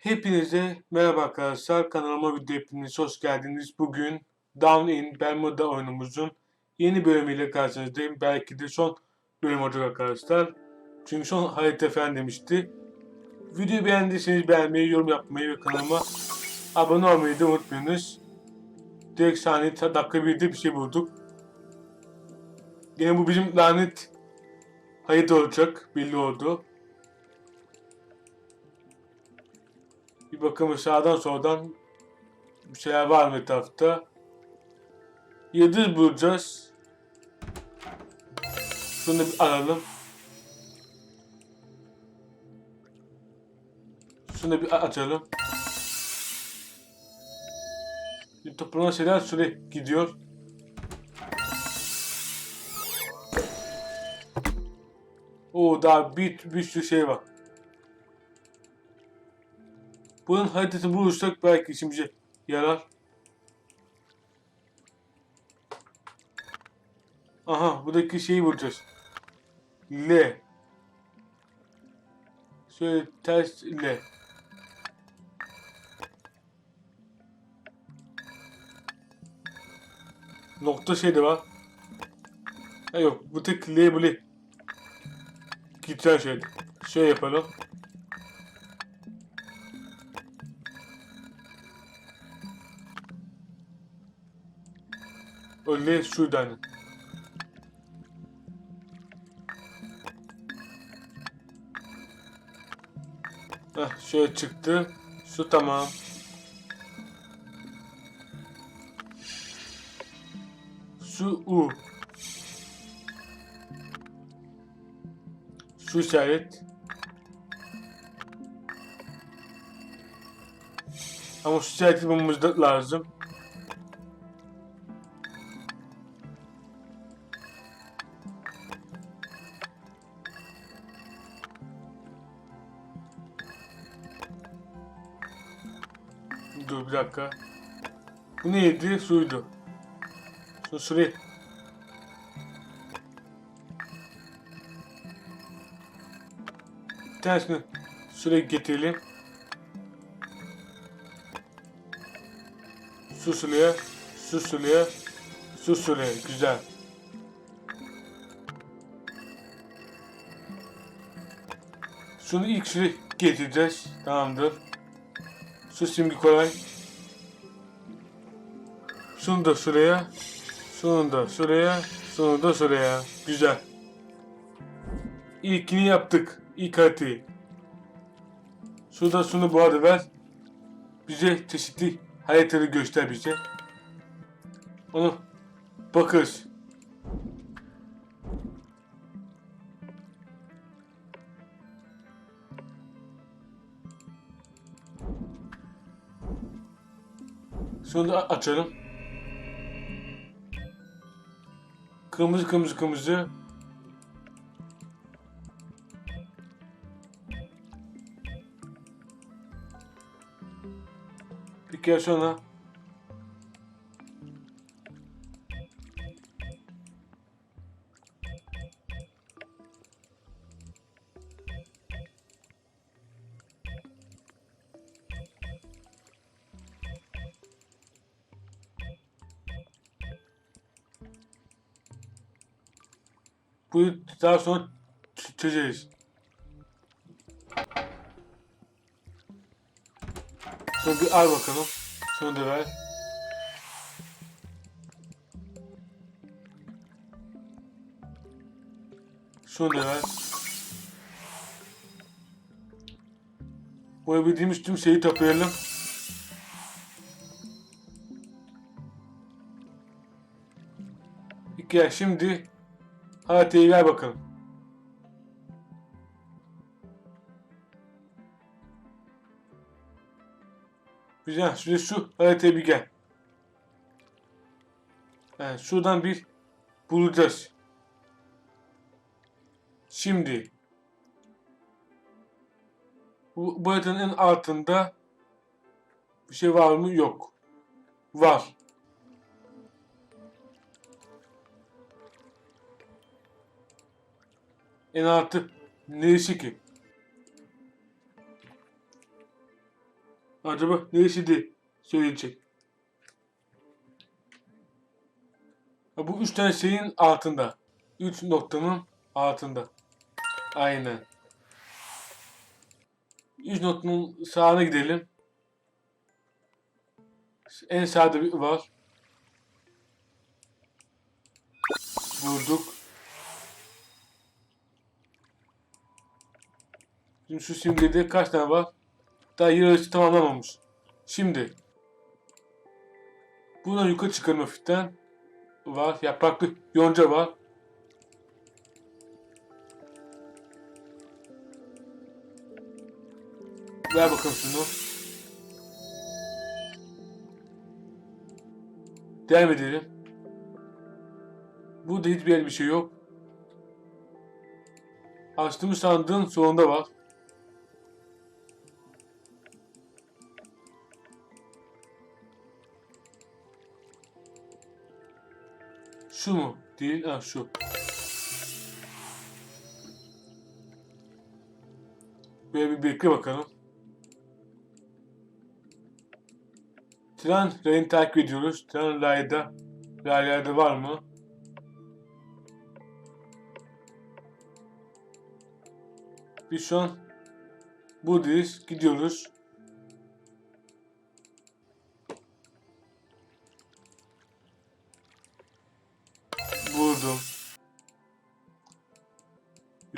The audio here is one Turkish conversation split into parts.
Hepinize merhaba arkadaşlar. Kanalıma video hepiniz hoş geldiniz. Bugün Down in Bermuda oyunumuzun yeni bölümüyle karşınızdayım. Belki de son bölüm olacak arkadaşlar. Çünkü son harita falan demişti. Videoyu beğendiyseniz beğenmeyi, yorum yapmayı ve kanalıma abone olmayı da unutmayınız. Direkt saniye dakika birde bir şey bulduk. Yine bu bizim lanet harita olacak. Belli oldu. Bir bakalım sağdan soldan bir şeyler var mı etrafta. Yıldız bulacağız. Şunu bir alalım. Şunu bir açalım. Bir toplanan şeyler süre gidiyor. Oo daha bir, bir sürü şey var. Bunun haritasını bulursak belki işimize yarar. Aha buradaki şeyi bulacağız. L. Şöyle ters L. Nokta şey de var. Ha yok bu tek L böyle. Gideceğin şey. Şey yapalım. Öyle şuradan. Heh, şöyle çıktı. Su tamam. Su U. Şu işaret. Ama şu işareti bulmamız lazım. Dakika. Bu neydi? Suydu. Şu süre. Bir tanesini süre getirelim. Su suluya, su suluya, su suluya. Güzel. Şunu ilk süre getireceğiz. Tamamdır. Şu simgi kolay. Şunu da şuraya. Şunu da şuraya. Şunu da şuraya. Güzel. İlkini yaptık. İlk haritayı. Şurada şunu bu arada ver. Bize çeşitli haritaları göster bize. Onu bakarız. Şunu da açalım. Kırmızı kırmızı kırmızı. Bir kere sonra daha sonra çözeriz. Şunu bir al bakalım. Şunu da ver. Şunu da ver. Koyabildiğimiz tüm şeyi toplayalım. Peki şimdi haritayı ver bakalım. Güzel. Şuraya şu haritaya bir gel. Evet, şuradan bir bulacağız. Şimdi bu, bu en altında bir şey var mı? Yok. Var. En altı neresi ki? Acaba neresiydi söyleyecek. Ha, bu üç tane şeyin altında. Üç noktanın altında. Aynen. Üç noktanın sağına gidelim. En sağda bir var. Vurduk. Şimdi şu simgede kaç tane var? Daha yarısı tamamlamamış. Şimdi. Buradan yukarı çıkalım hafiften. Var. Yapraklı yonca var. Ver bakalım şunu. Devam edelim. Burada hiçbir bir şey yok. Açtığımız sandığın sonunda var. Şu mu? Değil. Ha şu. Böyle bir bekle bakalım. Tren rayını takip ediyoruz. Tren rayda raylerde var mı? Biz şu an buradayız. Gidiyoruz.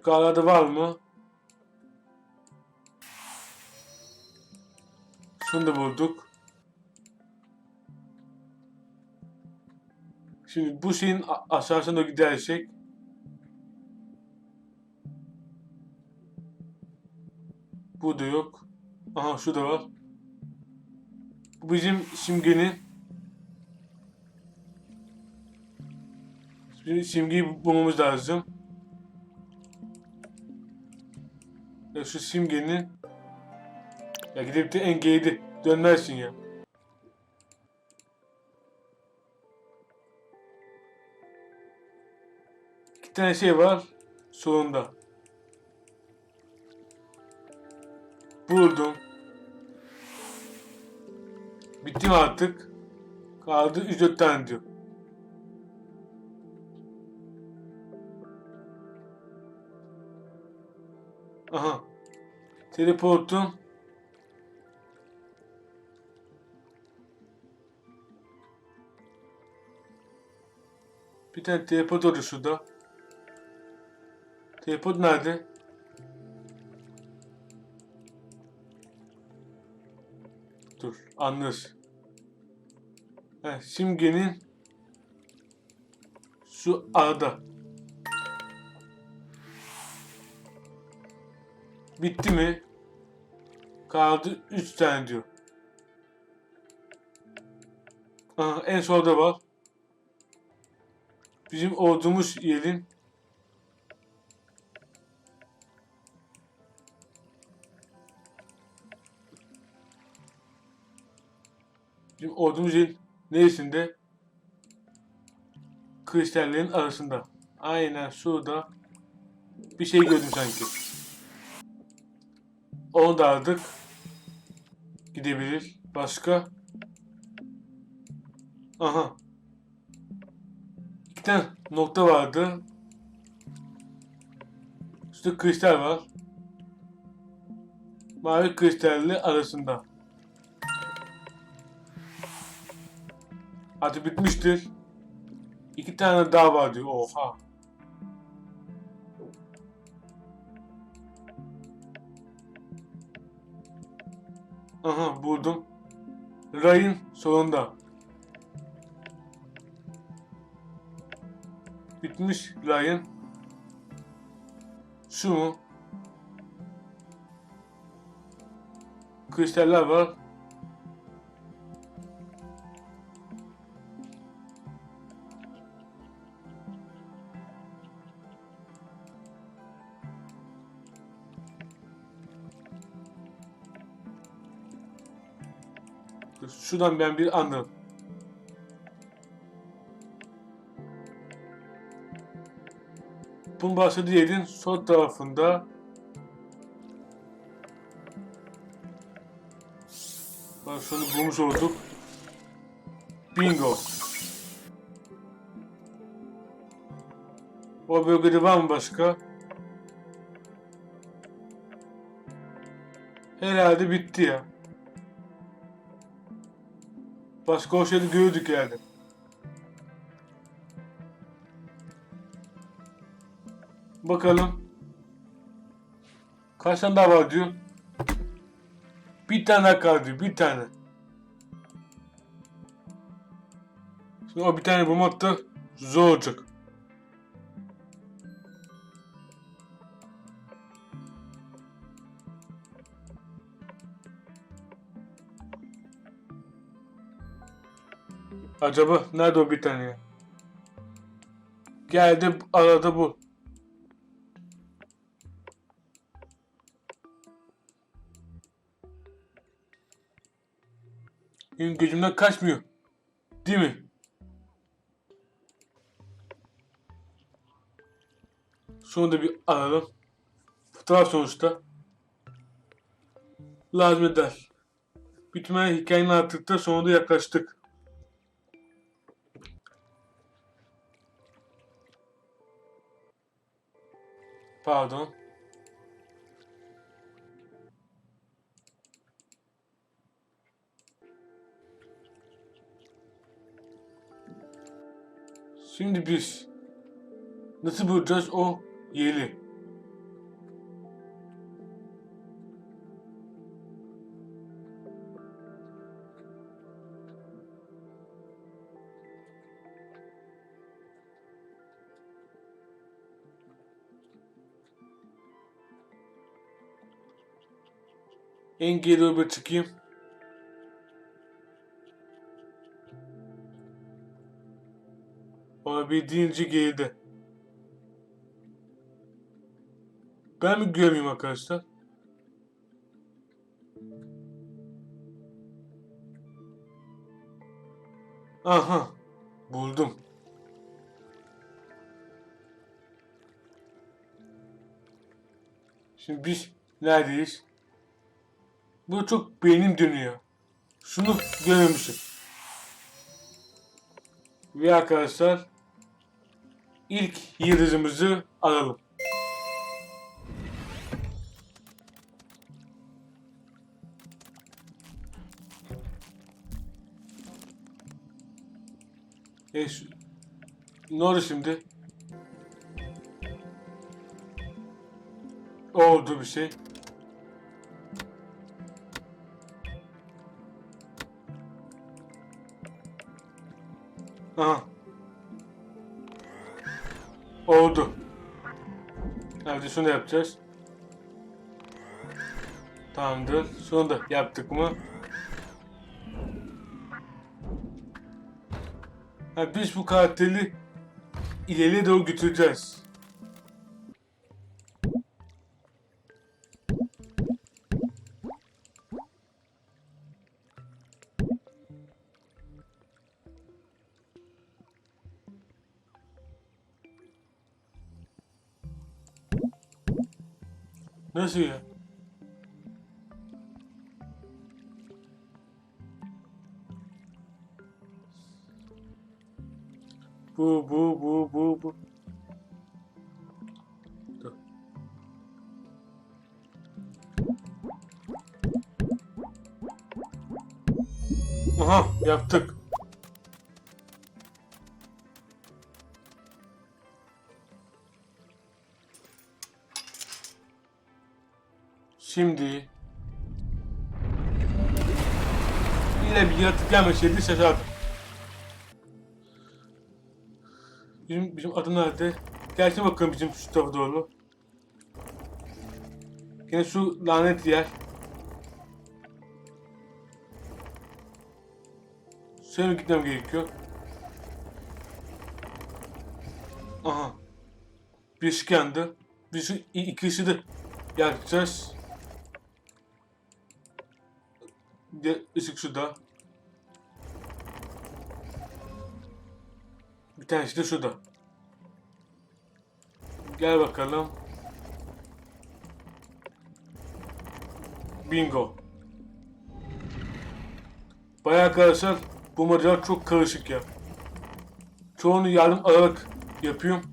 Yukarıda var mı? Şunu da bulduk. Şimdi bu şeyin aşağısına gidersek Bu da yok. Aha şu da var. Bu bizim simgenin Şimdi simgeyi bulmamız lazım. Ya şu simgenin ya gidip de en geride dönmezsin ya. İki tane şey var solunda. Buldum. Bitti mi artık? Kaldı 3-4 tane diyor. Teleportun Bir tane teleport oldu şurada. Teleport nerede? Dur, anlarız. Heh, simgenin şu arada. Bitti mi? Kaldı 3 tane diyor. Aha, en solda var. Bizim olduğumuz yerin Bizim olduğumuz yerin neresinde? Kristallerin arasında. Aynen şurada bir şey gördüm sanki. Onu da aldık. Gidebilir. Başka? Aha. İki tane nokta vardı. Üstte kristal var. Mavi kristalli arasında. Hadi bitmiştir. İki tane daha var diyor. Oha. Aha buldum. Rayın sonunda. Bitmiş Ryan. Şu mu? Kristaller var. Şuradan ben bir anladım. Bunun bahsettiği yerin sol tarafında Bak şunu bulmuş olduk. Bingo. O bölgede var mı başka? Herhalde bitti ya. Başka o şeyi gördük yani. Bakalım. Kaç tane daha var diyor. Bir tane daha kaldı diyor. Bir tane. Şimdi o bir tane bulmak da zor olacak. Acaba nerede o bir tane ya? Geldi arada bu. Benim gözümden kaçmıyor. Değil mi? Şunu da bir alalım. Fotoğraf sonuçta. Lazım eder. Bitmeye hikayenin artık da sonunda yaklaştık. Pardon. Şimdi biz nasıl bulacağız o yeri? En doğru bir çıkayım. Olabildiğince geride. Ben mi görmeyeyim arkadaşlar? Aha. Buldum. Şimdi biz neredeyiz? Bu çok beynim dönüyor. Şunu görmemişim. Ve arkadaşlar ilk yıldızımızı alalım. E şu, ne oldu şimdi? Oldu bir şey. Aha. Oldu. Hadi şunu yapacağız. Tamamdır. Şunu da yaptık mı? Ha, biz bu karakteri ileriye doğru götüreceğiz. Nasıl ya? Bu bu bu bu bu. Dur. Aha yaptık. Şimdi yine bir yaratık gelmeseydi şaşardım. Bizim, bizim adı nerede? Gelsene bakalım bizim şu tarafa doğru. Yine şu lanet yer. Şöyle gitmem gerekiyor. Aha. Bir ışık yandı. Bir i- iki ışığı da yakacağız. Işık şurada. Bir tanesi de şurada. Gel bakalım. Bingo. Bayağı arkadaşlar bu model çok karışık ya. Çoğunu yardım alarak yapıyorum.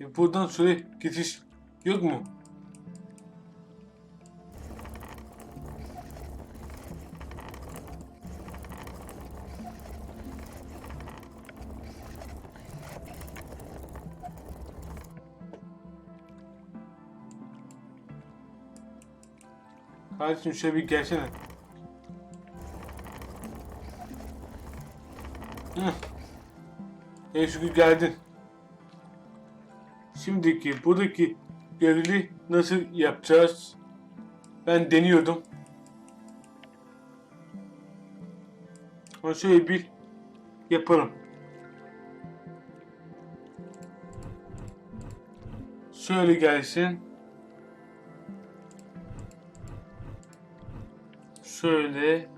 E buradan süre geçiş yok mu? Kardeşim şöyle bir gelsene. Hı. E şükür geldin. Şimdiki buradaki görevli nasıl yapacağız? Ben deniyordum. Ama şöyle bir yapalım. Şöyle gelsin. Şöyle.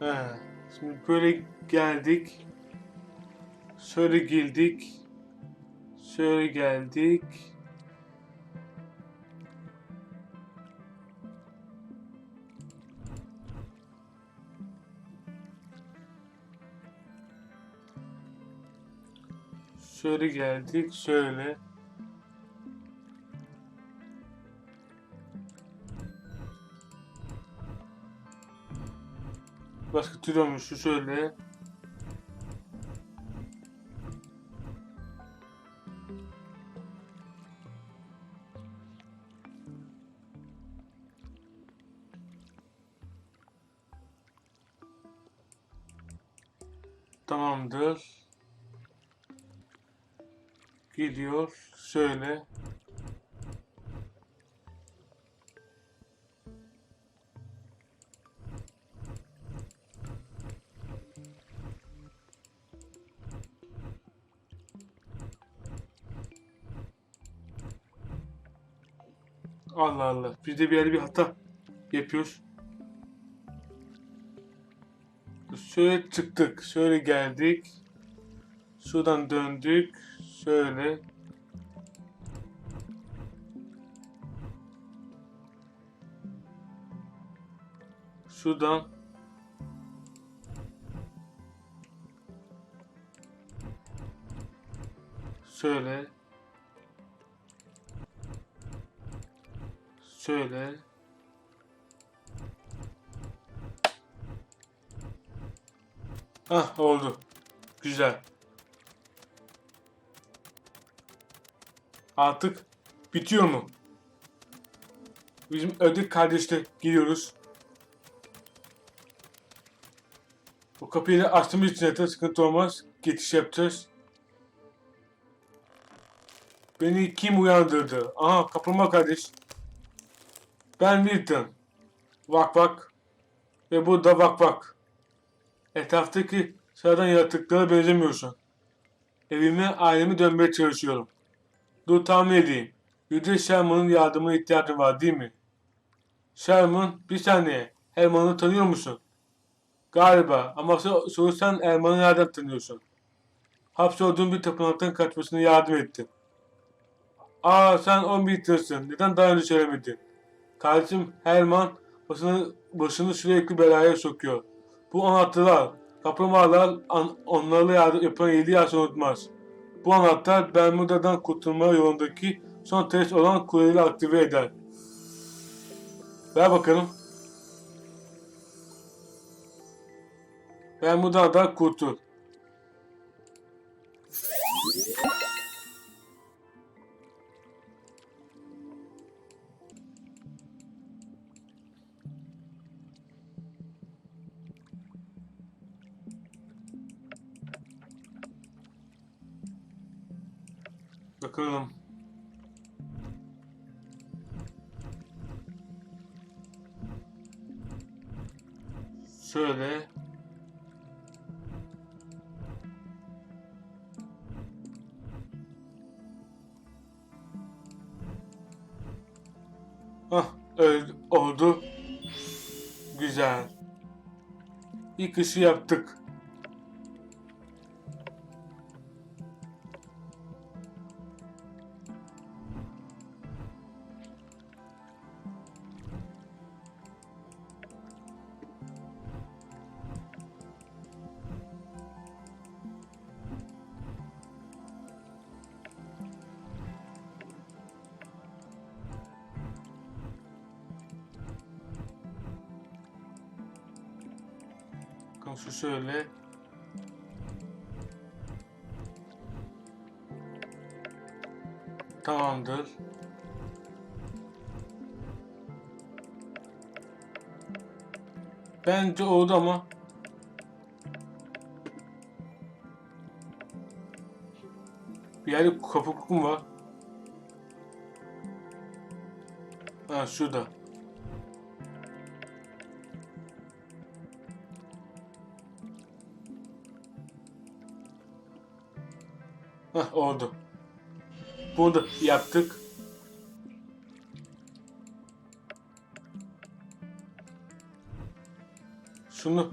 Ha, şimdi böyle geldik. Şöyle girdik. Şöyle geldik. Şöyle geldik. Şöyle. Başka. Şu şöyle. Tamamdır. Gidiyor. Şöyle. Allah Allah. Biz de bir yerde bir hata yapıyoruz. Şöyle çıktık. Şöyle geldik. Şuradan döndük. Şöyle. Şuradan şöyle şöyle Ah oldu. Güzel. Artık bitiyor mu? Bizim ödük kardeşle giriyoruz. Bu kapıyı da açtığımız için zaten sıkıntı olmaz. Geçiş yapacağız. Beni kim uyandırdı? Aha kaplumbağa kardeş. Ben Milton. Vak vak. Ve bu da vak vak. Etraftaki sıradan yaratıklara benzemiyorsun. Evime ailemi dönmeye çalışıyorum. Dur tahmin edeyim. Yüce Sherman'ın yardımına ihtiyacın var değil mi? Sherman bir saniye. Herman'ı tanıyor musun? Galiba ama sor- sorursan Erman'ı nereden tanıyorsun? Hapsolduğun bir tapınaktan kaçmasına yardım ettin. Aa sen 11 tırsın. Neden daha önce söylemedin? Kardeşim Herman başını, başını sürekli belaya sokuyor. Bu anahtarlar, kaplumbağalar an, onlarla yardım, yapan iyiliği asla unutmaz. Bu anahtar Bermuda'dan kurtulma yolundaki son test olan kuleyi aktive eder. Ver bakalım. Bermuda'dan kurtul. Bakalım. Şöyle. Hah, öyle oldu. Güzel. İlk işi yaptık. Bakın şu şöyle. Tamamdır. Bence oldu ama. Bir yerde kopukluk var? Ha şurada. Bunu da yaptık. Şunu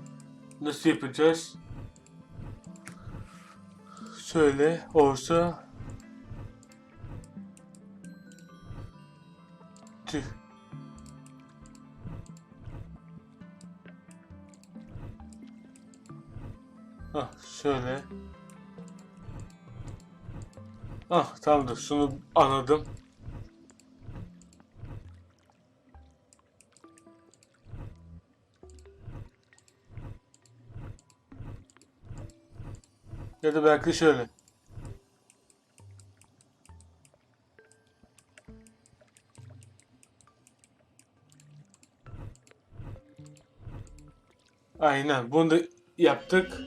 nasıl yapacağız? Şöyle olsa Tüh. Ah şöyle. Ah tamamdır şunu anladım. Ya da belki şöyle. Aynen bunu da yaptık.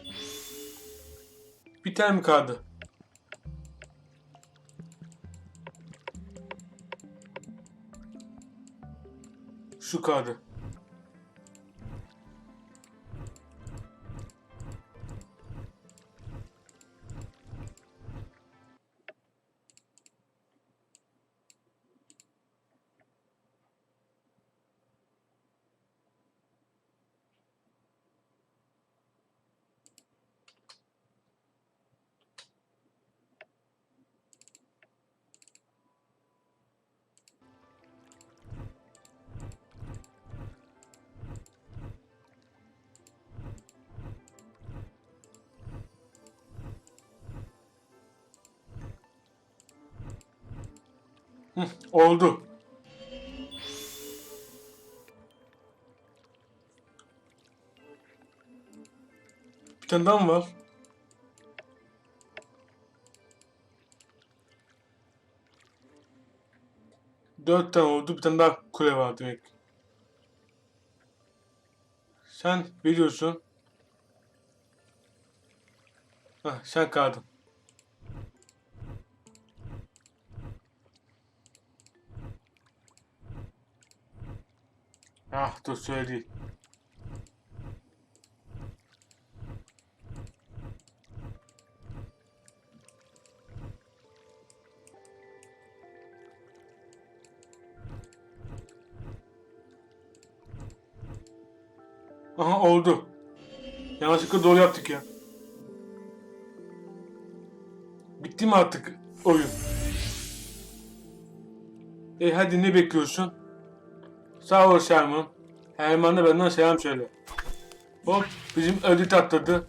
Bir tane mi kaldı? Şu Oldu. Bir tane daha mı var? Dört tane oldu. Bir tane daha kule var demek. Sen biliyorsun. Hah, sen kaldın. Ah dur söyle değil. Aha oldu. Yanlışlıkla doğru yaptık ya. Bitti mi artık oyun? E hadi ne bekliyorsun? Sağ ol Sherman. Herman da benden selam söyle. Hop bizim ödül atladı.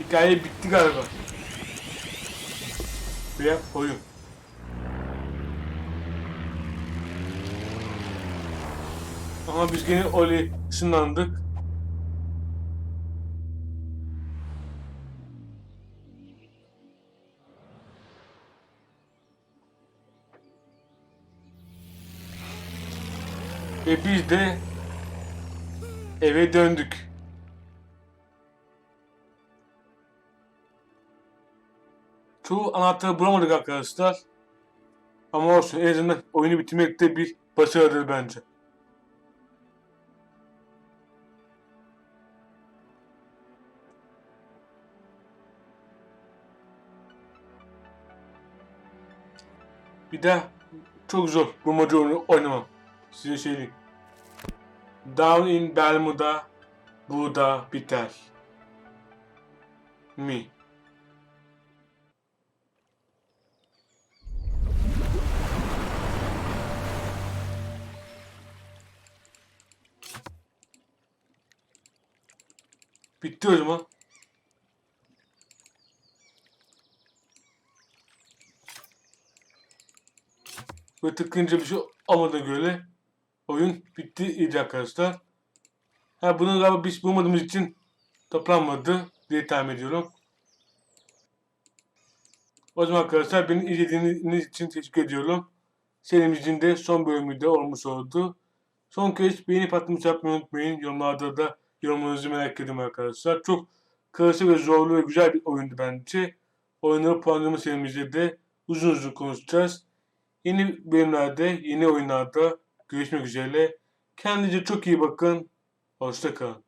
Hikaye bitti galiba. Ve oyun. Ama biz gene Oli ışınlandık. Ve biz de eve döndük. Çoğu anahtarı bulamadık arkadaşlar. Ama olsun en azından oyunu bitirmekte bir başarıdır bence. Bir de çok zor bu modu oyunu oynamam. Size söyleyeyim. Down in Bermuda burada biter. Mi? Bitti o zaman. Ve tıkınca bir şey olmadığına göre oyun bitti iyice arkadaşlar. Ha bunu galiba biz bulmadığımız için toplanmadı diye tahmin ediyorum. O zaman arkadaşlar beni izlediğiniz için teşekkür ediyorum. Serimizin de son bölümü de olmuş oldu. Son kez beğeni patlaması yapmayı unutmayın. Yorumlarda da yorumlarınızı merak ediyorum arkadaşlar. Çok karışık ve zorlu ve güzel bir oyundu bence. Oyunları puanlama serimizde de uzun uzun konuşacağız. Yeni bölümlerde, yeni oyunlarda görüşmek üzere. Kendinize çok iyi bakın. Hoşçakalın.